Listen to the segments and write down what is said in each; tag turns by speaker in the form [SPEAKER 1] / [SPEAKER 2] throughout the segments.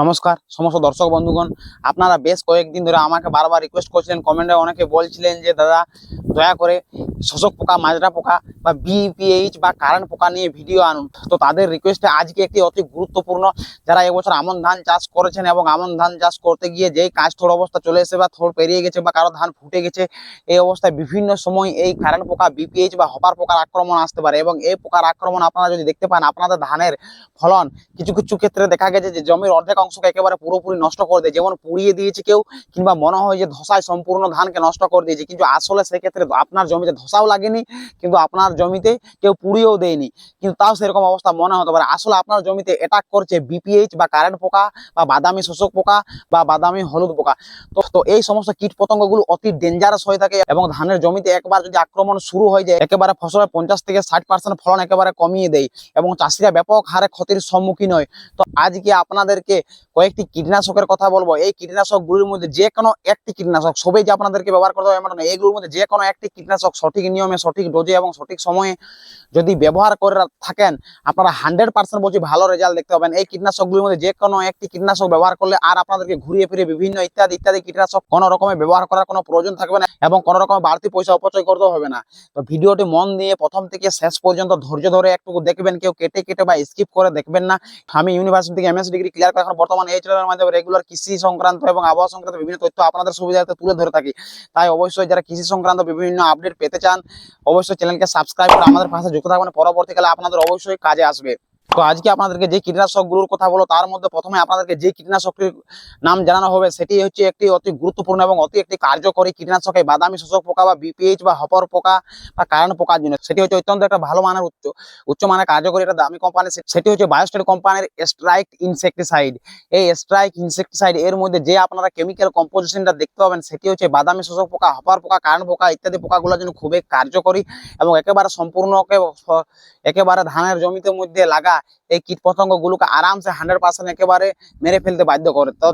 [SPEAKER 1] নমস্কার, সমস্ত দর্শক বন্ধুগণ, আপনারা বেশ কয়েকদিন ধরে আমাকে বারবার রিকোয়েস্ট করছিলেন কমেন্টে অনেকে বলছিলেন যে, দাদা, দয়া করে শোষক পোকা, মাজরা পোকা বা বিপিএইচ বা কারেন্ট পোকা নিয়ে ভিডিও আনুন। তো তাদের রিকোয়েস্টে আজকে একটি অতি গুরুত্বপূর্ণ যারা এবছর আমন ধান চাষ করেছেন এবং আমন ধান চাষ করতে গিয়ে যেই কাজ থোড় অবস্থা চলে এসে বা থোড় পেরিয়ে গেছে বা কারও ধান ফুটে গেছে, এই অবস্থায় বিভিন্ন সময় এই কারেন্ট পোকা বিপিএইচ বা হপার পোকার আক্রমণ আসতে পারে এবং এই পোকার আক্রমণ আপনারা যদি দেখতে পান, আপনাদের ধানের ফলন কিছু কিছু ক্ষেত্রে দেখা গেছে যে জমির অর্ধেক অংশকে একেবারে পুরোপুরি নষ্ট করে দেয়। যেমন পুড়িয়ে দিয়েছে কেউ, কিংবা মনে হয় যে ধসায় সম্পূর্ণ ধানকে নষ্ট করে দিয়েছে। কিন্তু আসলে সেক্ষেত্রে আপনার জমিতে ধসাও লাগেনি, কিন্তু আপনার জমিতে কেউ পুড়িয়েও দেয়নি। কিন্তু তাও সেরকম অবস্থা মনে হতে পারে। আসলে আপনার জমিতে অ্যাটাক করছে বিপিএইচ বা কারেন্ট পোকা বা বাদামি শোষক পোকা বা বাদামি হলুদ পোকা। তো তো এই সমস্ত কীট পতঙ্গগুলো অতি ডেঞ্জারাস হয়ে থাকে এবং ধানের জমিতে একবার যদি আক্রমণ শুরু হয়ে যায়, একেবারে ফসলের পঞ্চাশ থেকে ষাট পার্সেন্ট ফলন একেবারে কমিয়ে দেয় এবং চাষিরা ব্যাপক হারে ক্ষতির সম্মুখীন হয়। তো আজকে আপনাদেরকে কয়েকটি কীটনাশকের কথা বলব। এই কীটনাশকগুলির মধ্যে যে কোনো একটি কীটনাশক, সবই যে আপনাদেরকে ব্যবহার করতে হবে এমন নয়। এইগুলোর মধ্যে যে কোনো একটি কীটনাশক সঠিক নিয়মে, সঠিক ডোজে এবং সঠিক সময়ে যদি ব্যবহার করে থাকেন, আপনারা হান্ড্রেড পার্সেন্ট বলছি ভালো রেজাল্ট দেখতে পাবেন। এই কীটনাশকগুলির মধ্যে যে কোনো একটি কীটনাশক ব্যবহার করলে আর আপনাদেরকে ঘুরিয়ে ফিরে বিভিন্ন ইত্যাদি ইত্যাদি কীটনাশক কোনো রকমের ব্যবহার করার কোনো প্রয়োজন থাকবে না এবং কোনো রকমের বাড়তি পয়সা অপচয় করতে হবে না। তো ভিডিওটি মন দিয়ে প্রথম থেকে শেষ পর্যন্ত ধৈর্য ধরে একটু দেখবেন, কেউ কেটে কেটে বা স্কিপ করে দেখবেন না। আমি ইউনিভার্সিটি থেকে এমএস ডিগ্রি ক্লিয়ার করে এখন বর্তমানে এই চ্যানেলের মাধ্যমে রেগুলার কৃষি সংক্রান্ত এবং আবহাওয়া সংক্রান্ত বিভিন্ন তথ্য আপনাদের সুবিধার্থে তুলে ধরে থাকি। তাই অবশ্যই যারা কৃষি সংক্রান্ত বিভিন্ন আপডেট পেতে চান, অবশ্যই চ্যানেলকে সাবস্ক্রাইব করে আমাদের পাশে যুক্ত থাকবেন। পরবর্তীকালে আপনাদের অবশ্যই কাজে আসবে। তো আজকে আপনাদেরকে যে কীটনাশকগুলোর কথা বলো, তার মধ্যে প্রথমে আপনাদেরকে যে কীটনাশকটির নাম জানানো হবে, সেটি হচ্ছে একটি অতি গুরুত্বপূর্ণ এবং অতি একটি কার্যকরী কীটনাশক। এই বাদামি শোষক পোকা বা বিপিএইচ বা হপর পোকা বা কারণ পোকার জন্য, সেটি হচ্ছে অত্যন্ত একটা ভালো মানের উচ্চ উচ্চ মানের কার্যকরী একটা দামি কোম্পানি সেটি হচ্ছে বায়োস্টেট কোম্পানির স্ট্রাইক ইনসেকটিসাইড এই স্ট্রাইক ইনসেকটিসাইড এর মধ্যে যে আপনারা কেমিক্যাল কম্পোজিশনটা দেখতে পাবেন, সেটি হচ্ছে বাদামি শোষক পোকা, হপার পোকা, কারণ পোকা ইত্যাদি পোকাগুলোর জন্য খুবই কার্যকরী এবং একেবারে সম্পূর্ণ একেবারে ধানের জমিতে মধ্যে লাগা এই কীট পতঙ্গগুলোকে আরামসে হান্ড্রেড পার্সেন্ট একেবারে মেরে ফেলতে বাধ্য করে। তো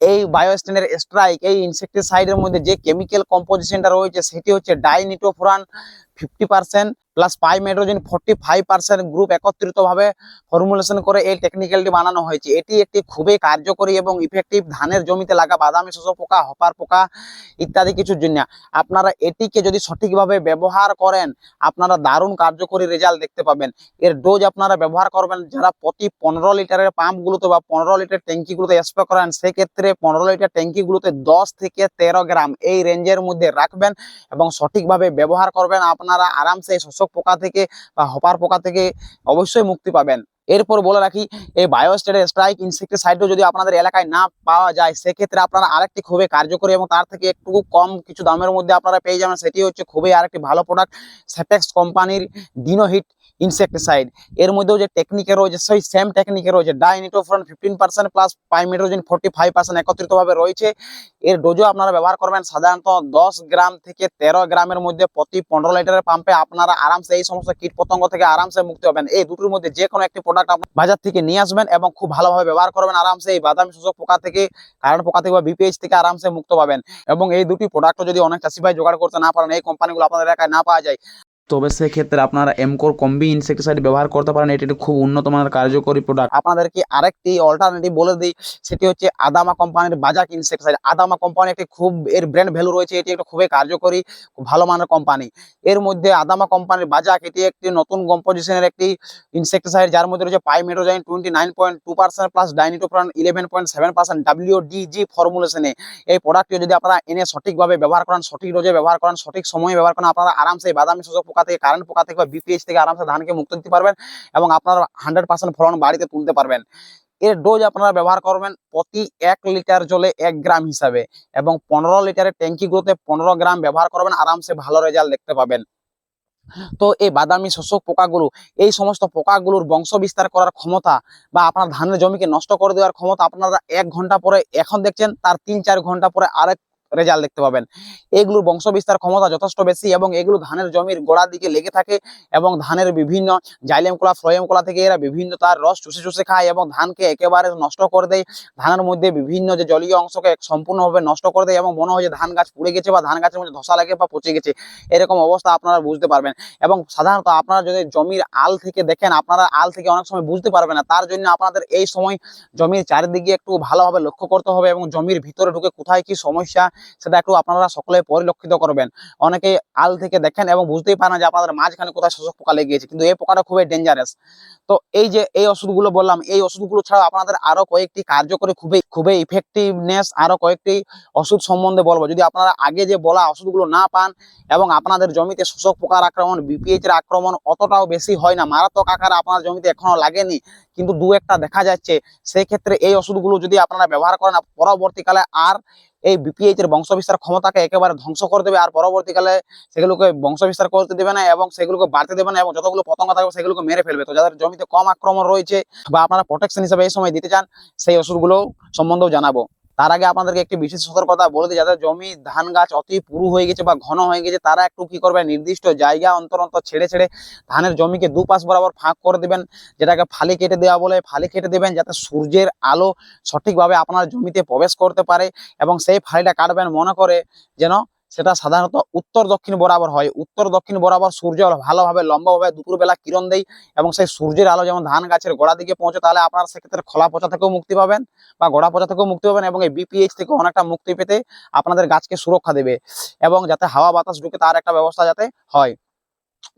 [SPEAKER 1] এই বায়োস্টেনের স্ট্রাইক এই ইনসেকটিসাইডের মধ্যে যে কেমিক্যাল কম্পোজিশনটা রয়েছে, সেটি হচ্ছে dinotefuran fifty percent plus pymetrozine forty five percent group একত্রিতভাবে ফর্মুলেশন করে এই টেকনিক্যালটি বানানো হয়েছে। এটি একটি খুবই কার্যকরী এবং ইফেক্টিভ ধানের জমিতে লাগা বাদামি শোষক পোকা, হপার পোকা ইত্যাদি কিছুর জন্য। আপনারা এটিকে যদি সঠিকভাবে ব্যবহার করেন, আপনারা দারুণ কার্যকরী রেজাল্ট দেখতে পাবেন। এর ডোজ আপনারা ব্যবহার করবেন, যারা প্রতি পনেরো লিটারের পাম্পগুলোতে বা পনেরো লিটার ট্যাঙ্কিগুলোতে স্প্রে করেন, সেক্ষেত্রে পনেরো লিটার ট্যাঙ্কিগুলোতে দশ থেকে তেরো গ্রাম এই রেঞ্জের মধ্যে রাখবেন এবং সঠিকভাবে ব্যবহার করবেন। আপনারা আরামসে এই শোষক পোকা থেকে বা হপার পোকা থেকে অবশ্যই মুক্তি পাবেন। এরপর বলে রাখি, এই বায়োস্টেটের স্ট্রাইক ইনসেক্টিসাইডও যদি আপনাদের এলাকায় না পাওয়া যায়, সেক্ষেত্রে আপনারা আরেকটি খুবই কার্যকরী এবং তার থেকে একটু কম কিছু দামের মধ্যে আপনারা পেয়ে যাবেন। সেটি হচ্ছে খুবই আরেকটি ভালো প্রোডাক্ট সেপেক্স কোম্পানির ডিনোহিট ইনসেক্টিসাইড এর মধ্যেও যে টেকনিকে রয়েছে, সেই সেম টেকনিকে রয়েছে। Dinotefuran fifteen percent plus pymetrozine forty five percent একত্রিতভাবে রয়েছে। এর ডোজও আপনারা ব্যবহার করবেন সাধারণত দশ গ্রাম থেকে তেরো গ্রামের মধ্যে প্রতি পনেরো লিটারের পাম্পে আপনারা আরামসে এই সমস্ত কীট পতঙ্গ থেকে আরামসে মুক্তি হবেন এই দুটোর মধ্যে যে কোনো একটি প্রোডাক্ট বাজার থেকে নিয়ে আসবেন এবং খুব ভালোভাবে ব্যবহার করবেন আরামসে এই বাদামি শোষক পোকা থেকে কারণ পোকা থেকে বা বিপিএইচ থেকে আরামসে মুক্ত পাবেন। এবং এই দুটি প্রোডাক্টও যদি অনেক চাষি ভাই জোগাড় করতে না পারেন, এই কোম্পানিগুলো আপনাদের এলাকায় না পাওয়া যায় তবে সেক্ষেত্রে আপনারা এমকোর কম্বি ইনসেক্টিসাইড ব্যবহার করতে পারেন। এটি খুব উন্নত মানের কার্যকরী প্রোডাক্ট আপনাদেরকে আরেকটি অল্টারনেটিভ বলে দিই, সেটি হচ্ছে আদামা কোম্পানির বাজাক ইনসেক্টিসাইড আদামা কোম্পানি একটি খুব, এর ব্র্যান্ড ভ্যালু রয়েছে, এটি একটা খুবই কার্যকরী ভালো মানের কোম্পানি। এর মধ্যে আদামা কোম্পানির বাজাক এটি একটি নতুন কম্পোজিশনের একটি ইনসেক্টিসাইড যার মধ্যে রয়েছে pymetrozine twenty nine point two percent plus dinotefuran eleven point seven percent W DG ফর্মুলেশনে এই প্রোডাক্টটি যদি আপনারা এনে সঠিকভাবে ব্যবহার করেন, সঠিক রোজে ব্যবহার করেন, সঠিক সময়ে ব্যবহার করেন, আপনারা আরামসে বাদামি শোষক পোকা থেকে কারেন্ট পোকা থেকে বা বিপিএইচ থেকে আরামসে ধানকে মুক্ত দিতে পারবেন এবং আপনারা হান্ড্রেড পার্সেন্ট ফলন বাড়িতে তুলতে পারবেন। এর ডোজ আপনারা ব্যবহার করবেন প্রতি এক লিটার জলে এক গ্রাম হিসাবে এবং পনেরো লিটারের ট্যাঙ্কিগুলোতে পনেরো গ্রাম ব্যবহার করবেন, আরামসে ভালো রেজাল্ট দেখতে পাবেন। তো এই বাদামি শোষক পোকাগুলো, এই সমস্ত পোকাগুলোর বংশ বিস্তার করার ক্ষমতা বা আপনার ধানের জমিকে নষ্ট করে দেওয়ার ক্ষমতা আপনারা এক ঘণ্টা পরে এখন দেখছেন, তার তিন চার ঘণ্টা পরে আরেক রেজাল্ট দেখতে পাবেন। এগুলোর বংশ বিস্তার ক্ষমতা যথেষ্ট বেশি এবং এগুলো ধানের জমির গোড়ার দিকে লেগে থাকে এবং ধানের বিভিন্ন জাইলেম কোলা ফ্লোয়েম কোলা থেকে এরা বিভিন্ন তার রস চুষে চুষে খায় এবং ধানকে একেবারে নষ্ট করে দেয়। ধানের মধ্যে বিভিন্ন যে জলীয় অংশকে সম্পূর্ণভাবে নষ্ট করে দেয় এবং মনে হয় যে ধান গাছ পুড়ে গেছে বা ধান গাছের মধ্যে ধসা লাগে বা পচে গেছে, এরকম অবস্থা আপনারা বুঝতে পারবেন। এবং সাধারণত আপনারা যদি জমির আল থেকে দেখেন, আপনারা আল থেকে অনেক সময় বুঝতে পারবেন না। তার জন্য আপনাদের এই সময় জমির চারিদিকে একটু ভালোভাবে লক্ষ্য করতে হবে এবং জমির ভিতরে ঢুকে কোথায় কি সমস্যা সেটা একটু আপনারা সকলে পরিলক্ষিত করবেন। অনেকে আল থেকে দেখেন এবং বুঝতেই পারেন যে আপনাদের মাঝখানে কোথায় শোষক পোকা লেগে গেছে কিন্তু এই পোকাটা খুবই ডেঞ্জারাস তো এই যে, এই ওষুধগুলো বললাম, এই ওষুধগুলো ছাড়াও আপনাদের আরও কয়েকটি কার্যকরী খুবই খুবই ইফেক্টিভনেস আরও কয়েকটি ওষুধ সম্বন্ধে বলব। যদি আপনারা আগে যে বলা ওষুধগুলো না পান এবং আপনাদের জমিতে শোষক পোকার আক্রমণ বিপিএইচ এর আক্রমণ অতটাও বেশি হয় না, মারাত্মক আকারে আপনার জমিতে এখনও লাগেনি কিন্তু দু একটা দেখা যাচ্ছে, সেক্ষেত্রে এই ওষুধগুলো যদি আপনারা ব্যবহার করেন পরবর্তীকালে আর এই বিপিএইচ এর বংশবিস্তার ক্ষমতাকে একেবারে ধ্বংস করে দেবে, আর পরবর্তীকালে সেগুলোকে বংশবিস্তার করতে দেবে না এবং সেগুলোকে বাড়তে দেবে না এবং যতগুলো পতঙ্গ থাকবে সেগুলোকে মেরে ফেলবে। তো যাদের জমিতে কম আক্রমণ রয়েছে বা আপনারা প্রোটেকশন হিসেবে এই সময় দিতে চান, সেই ওষুধগুলো সম্বন্ধেও জানাব। তার আগে আপনাদেরকে একটি বিশেষ সতর্কতা বলে দিই যাদের জমি, ধান গাছ অতি পুরু হয়ে গেছে বা ঘন হয়ে গেছে, তারা একটু কি করবে, নির্দিষ্ট জায়গা অন্তর অন্তর ছেড়ে ছেড়ে ধানের জমিকে দুপাশ বরাবর ফাঁক করে দেবেন, যেটাকে ফালি কেটে দেওয়া বলে ফালি কেটে দেবেন, যাতে সূর্যের আলো সঠিকভাবে আপনার জমিতে প্রবেশ করতে পারে এবং সেই ফালিটা কাটবেন মনে করে যেন সেটা সাধারণত উত্তর দক্ষিণ বরাবর হয়। উত্তর দক্ষিণ বরাবর সূর্য ভালোভাবে, লম্বাভাবে দুপুরবেলা কিরণ দেয় এবং সেই সূর্যের আলো যেমন ধান গাছের গোড়া দিকে পৌঁছে, তাহলে আপনার সেক্ষেত্রে খোলা পচা থেকেও মুক্তি পাবেন বা গোড়া পচা থেকেও মুক্তি পাবেন এবং এই বিপিএইচ থেকে অনেকটা মুক্তি পেতে আপনাদের গাছকে সুরক্ষা দেবে এবং যাতে হাওয়া বাতাস ঢুকে তার একটা ব্যবস্থা যাতে হয়।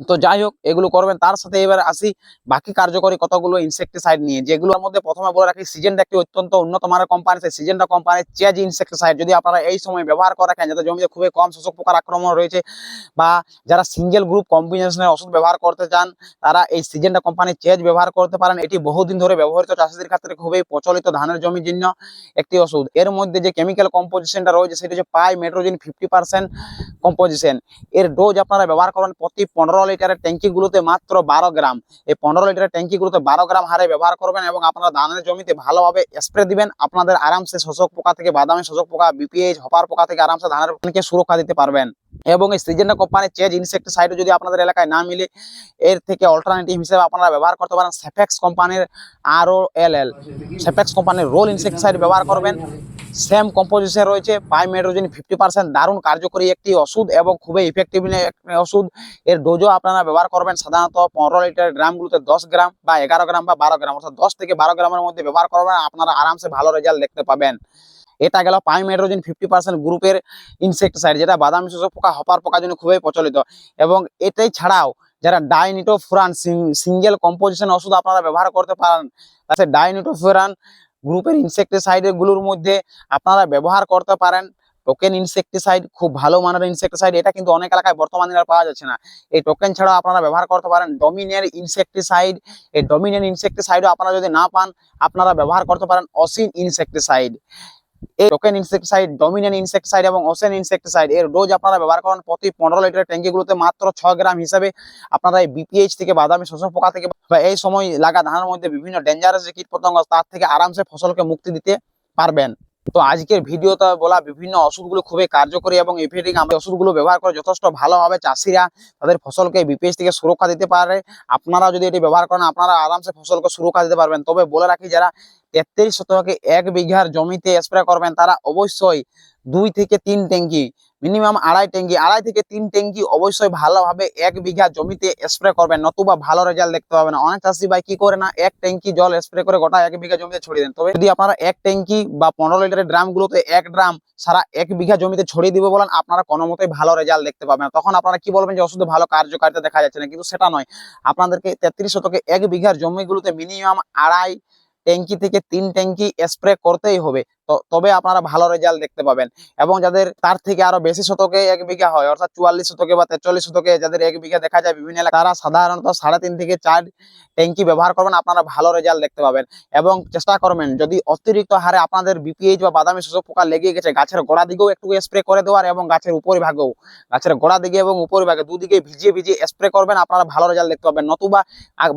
[SPEAKER 1] তো যাই হোক, এগুলো করবেন। তার সাথে এবার আসি বাকি কার্যকরী কতগুলো ইনসেকটিসাইড নিয়ে। যেগুলোর মধ্যে প্রথমে বলে রাখি সিজনটা একটি অত্যন্ত উন্নত মানের কোম্পানি সেই সিজনটা কোম্পানির চেজ ইনসেকটিসাইড যদি আপনারা এই সময় ব্যবহার করে রাখেন যাতে জমিতে খুবই কম শোষক পোকার আক্রমণ রয়েছে, বা যারা সিঙ্গেল গ্রুপ কম্বিনেশনের ওষুধ ব্যবহার করতে চান, তারা এই সিজনটা কোম্পানির চেজ ব্যবহার করতে পারেন। এটি বহুদিন ধরে ব্যবহৃত চাষিদের ক্ষেত্রে খুবই প্রচলিত ধানের জমির জন্য একটি ওষুধ। এর মধ্যে যে কেমিক্যাল কম্পোজিশনটা রয়েছে, সেটি হচ্ছে pymetrozine fifty percent composition এর ডোজ আপনারা ব্যবহার করেন প্রতি পনেরো লিটারের ট্যাঙ্কিগুলোতে মাত্র বারো গ্রাম। এই পনেরো লিটারের ট্যাঙ্কিগুলোতে বারো গ্রাম হারে ব্যবহার করবেন এবং আপনারা ধানের জমিতে ভালোভাবে স্প্রে দিবেন। আপনাদের আরামসে শোষক পোকা থেকে বাদামি শোষক পোকা বিপিএইচ হপার পোকা থেকে আরামসে ধানের সুরক্ষা দিতে পারবেন। এবং এই সিজনটা কোম্পানির চেজ ইনসেক্টিসাইড যদি আপনাদের এলাকায় না মিলে, এর থেকে অল্টারনেটিভ হিসেবে আপনারা ব্যবহার করতে পারেন সেফেক্স কোম্পানির আর ও এল এল সেফেক্স কোম্পানির রোল ইনসেক্টিসাইড ব্যবহার করবেন। সেম কম্পোজিশন রয়েছে। পাইমেট্রোজিন ফিফটি পার্সেন্ট দারুণ কার্যকরী একটি ওষুধ এবং খুবই ইফেক্টিভ ওষুধ। এর ডোজও আপনারা ব্যবহার করবেন সাধারণত পনেরো লিটার গ্রামগুলোতে দশ গ্রাম বা এগারো গ্রাম বা বারো গ্রাম অর্থাৎ দশ থেকে বারো গ্রামের মধ্যে ব্যবহার করবেন, আপনারা আরামসে ভালো রেজাল্ট দেখতে পাবেন। এটা গেল পাইমেট্রোজিন ফিফটি পার্সেন্ট গ্রুপের ইনসেক্টিসাইড যেটা বাদামি শোষক পোকা, হপার পোকার জন্য খুবই প্রচলিত। এবং এটাই ছাড়াও যারা ডাইনিটোফুরান সিঙ্গেল কম্পোজিশন ওষুধ আপনারা ব্যবহার করতে পারেন, তাতে ডাইনিটোফুরান গ্রুপের ইনসেকটিসাইডগুলোর মধ্যে আপনারা ব্যবহার করতে পারেন। টোকেন ইনসেকটিসাইড খুব ভালো মানের ইনসেকটিসাইড এটা কিন্তু অনেক এলাকায় বর্তমানে আর পাওয়া যাচ্ছে না। এই টোকেন ছাড়াও আপনারা ব্যবহার করতে পারেন ডমিনিয়ার ইনসেকটিসাইড এই ডমিনিয়ার ইনসেকটিসাইডও আপনারা যদি না পান, আপনারা ব্যবহার করতে পারেন অসিন ইনসেক্টিসাইড এই টোকেন ইনসেক্টিসাইড ডমিনিয়ান ইনসেক্টিসাইড এবং ওসেন ইনসেক্টিসাইড এর ডোজ আপনারা ব্যবহার করেন প্রতি পনেরো লিটার ট্যাঙ্কিগুলোতে মাত্র ছ গ্রাম হিসাবে। আপনারা এই বিপিএইচ থেকে বাদামি, শোষক পোকা থেকে বা এই সময় লাগা ধানের মধ্যে বিভিন্ন ডেঞ্জারাস যে কীট পতঙ্গ তার থেকে আরামসে ফসলকে মুক্তি দিতে পারবেন। তো আজকের ভিডিওতে বলা বিভিন্ন ওষুধগুলো খুবই কার্যকরী এবং ইফেক্টিভ আমরা ওষুধগুলো ব্যবহার করে যথেষ্ট ভালোভাবে চাষিরা তাদের ফসলকে বিপিএস থেকে সুরক্ষা দিতে পারে। আপনারা যদি এটি ব্যবহার করেন, আপনারা আরামসে ফসলকে সুরক্ষা দিতে পারবেন। তবে বলে রাখি, যারা তেত্রিশ শতকে এক বিঘার জমিতে স্প্রে করবেন, তারা অবশ্যই দুই থেকে তিন ট্যাঙ্কি মিনিমাম আড়াই ট্যাঙ্কি, আড়াই থেকে তিন ট্যাঙ্কি অবশ্যই ভালোভাবে এক বিঘা জমিতে স্প্রে করবেন, নতুবা ভালো রেজাল্ট দেখতে পাবেন। অনেক চাষি ভাই কি করে না, এক ট্যাঙ্কি জল স্প্রে করে গোটা এক বিঘা জমিতে ছড়িয়ে দেন। তবে যদি আপনারা এক ট্যাঙ্কি বা পনেরো লিটারের ড্রাম গুলোতে এক ড্রাম সারা এক বিঘা জমিতে ছড়িয়ে দিবে বলেন, আপনারা কোনো মতেই ভালো রেজাল্ট দেখতে পাবেন তখন আপনারা কি বলবেন যে, ওষুধে ভালো কার্যকারিতা দেখা যাচ্ছে না। কিন্তু সেটা নয়। আপনাদেরকে তেত্রিশ শতকে এক বিঘার জমিগুলোতে মিনিমাম আড়াই ট্যাঙ্কি থেকে তিন ট্যাঙ্কি স্প্রে করতেই হবে। তবে আপনারা ভালো রেজাল্ট দেখতে পাবেন। এবং যাদের তার থেকে আরও বেশি শতকে এক বিঘা হয়, অর্থাৎ চুয়াল্লিশ শতকে বা তেচল্লিশ শতকে যাদের এক বিঘা দেখা যায় বিভিন্ন এলাকা তারা সাধারণত সাড়ে তিন থেকে চার ট্যাঙ্কি ব্যবহার করবেন, আপনারা ভালো রেজাল্ট দেখতে পাবেন। এবং চেষ্টা করবেন, যদি অতিরিক্ত হারে আপনাদের বিপিএইচ বা বাদামি শোষক পোকা লেগে গেছে, গাছের গোড়া দিকেও একটু স্প্রে করে দেওয়ার এবং গাছের উপরিভাগেও, গাছের গোড়া দিকে এবং উপরিভাগে দুদিকে ভিজিয়ে ভিজিয়ে স্প্রে করবেন, আপনারা ভালো রেজাল্ট দেখতে পাবেন। নতুবা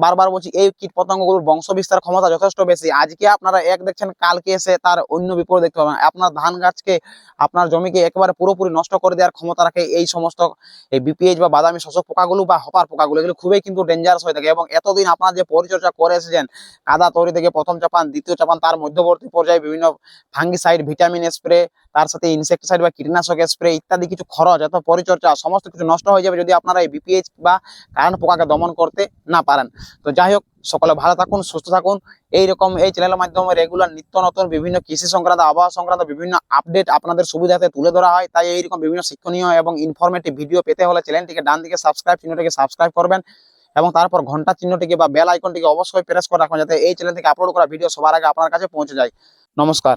[SPEAKER 1] বারবার বলছি, এই কীট পতঙ্গগুলোর বংশ বিস্তার ক্ষমতা যথেষ্ট বেশি। আজকে আপনারা এক দেখছেন, কালকে এসে তার অন্য বিপদ দেখতে পাবেন। আপনার ধান গাছকে, আপনার জমিকে একেবারে পুরোপুরি নষ্ট করে দেওয়ার ক্ষমতা রাখে এই সমস্ত, এই বিপিএইচ বা বাদামি শোষক পোকাগুলো বা হপার পোকাগুলো। এগুলো খুবই কিন্তু ডেঞ্জারাস হয়ে থাকে এবং এতদিন আপনারা যে পরিচর্যা করে এসেছেন কাদা তৈরি থেকে প্রথম চাপান, দ্বিতীয় চাপান, তার মধ্যবর্তী পর্যায়ে বিভিন্ন ফাঙ্গিসাইড ভিটামিন স্প্রে তার সাথে ইনসেক্টিসাইড বা কীটনাশক স্প্রে ইত্যাদি কিছু খরচ, এত পরিচর্যা, সমস্ত কিছু নষ্ট হয়ে যাবে যদি আপনারা এই বিপিএইচ বা কারণ পোকাকে দমন করতে না পারেন। তো যাই হোক সকলে ভালো থাকুন, সুস্থ থাকুন। এইরকম এই চ্যানেলের মাধ্যমে রেগুলার নিত্য নতুন বিভিন্ন কৃষি সংক্রান্ত, আবহাওয়া সংক্রান্ত বিভিন্ন আপডেট আপনাদের সুবিধাতে তুলে ধরা হয়। তাই এইরকম বিভিন্ন শিক্ষণীয় এবং ইনফরমেটিভ ভিডিও পেতে হলে চ্যানেলটিকে ডান দিকে সাবস্ক্রাইব চিহ্নটিকে সাবস্ক্রাইব করবেন এবং তারপর ঘণ্টা চিহ্নটিকে বা বেল আইকনটিকে অবশ্যই প্রেস করে রাখুন যাতে এই চ্যানেল থেকে আপলোড করা ভিডিও সবার আগে আপনার কাছে পৌঁছে যায়। নমস্কার।